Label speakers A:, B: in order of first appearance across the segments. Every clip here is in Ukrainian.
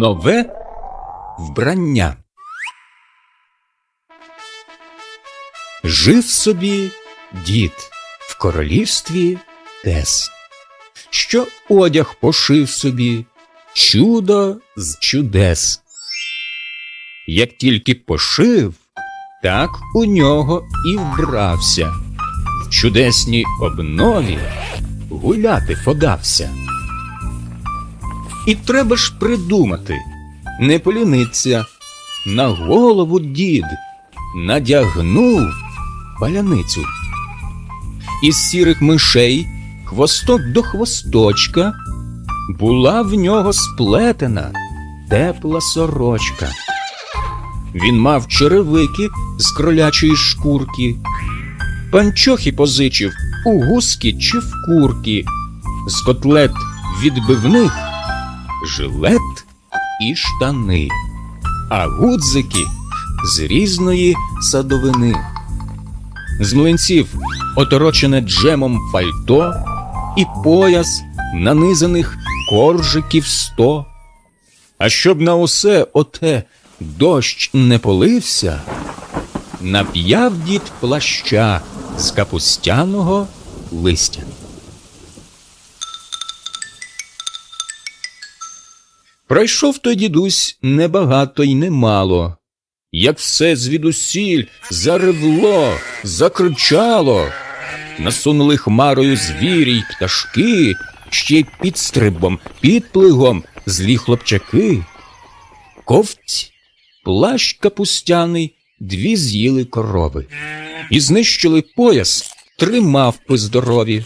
A: Нове вбрання. Жив собі дід в королівстві Тес, що одяг пошив собі, чудо з чудес. Як тільки пошив, так у нього і вбрався. В чудесній обнові гуляти подався. І треба ж придумати, не поліниться. На голову дід надягнув паляницю. Із сірих мишей хвосток до хвосточка була в нього сплетена тепла сорочка. Він мав черевики з кролячої шкурки, панчохи позичив у гуски чи в курки, з котлет відбивних жилет і штани, а гудзики з різної садовини. З млинців оторочене джемом пальто і пояс нанизаних коржиків сто. А щоб на усе оте дощ не полився, нап'яв дід плаща з капустяного листя. Пройшов той дідусь небагато й немало, як все звідусіль заревло, закричало, насунули хмарою звірі й пташки, ще й підстрибом, підплигом злі хлопчаки. Ковць, плащ капустяний, дві з'їли корови, і знищили пояс, три мавпи здорові.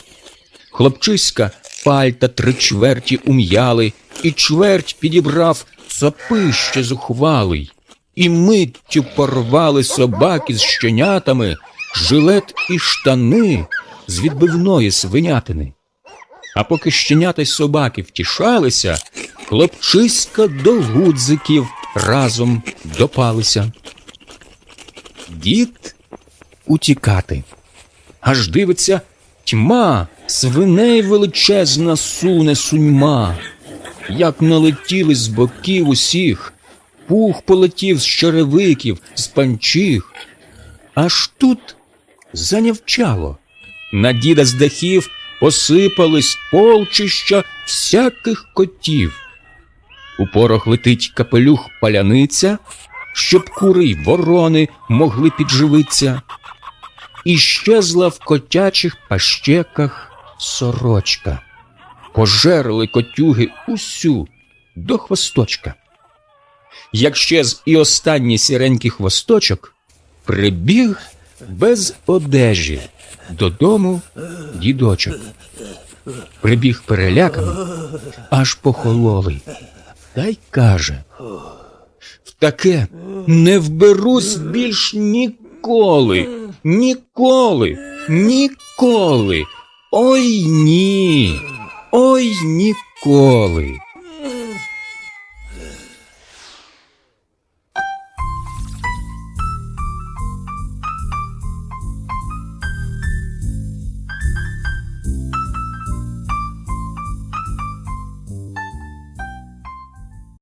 A: Хлопчиська пальта три чверті ум'яли, і чверть підібрав цапище зухвалий, і миттю порвали собаки з щенятами, жилет і штани з відбивної свинятини. А поки щенята й собаки втішалися, хлопчиська до гудзиків разом допалися. Дід утікати. Аж дивиться тьма, свиней величезна суне суньма, як налетіли з боків усіх, пух полетів з черевиків, з панчіх. Аж тут занявчало. На діда з дахів посипались полчища всяких котів. У порох летить капелюх паляниця, щоб кури й ворони могли підживитися. І щезла в котячих пащеках сорочка. Пожерли котюги усю до хвосточка. Як щез і останній сіренький хвосточок, прибіг без одежі додому дідочок. Прибіг переляканий, аж похололий, та й каже в таке не вберусь більш ніколи, ніколи, ніколи. Ой ні, ой ніколи.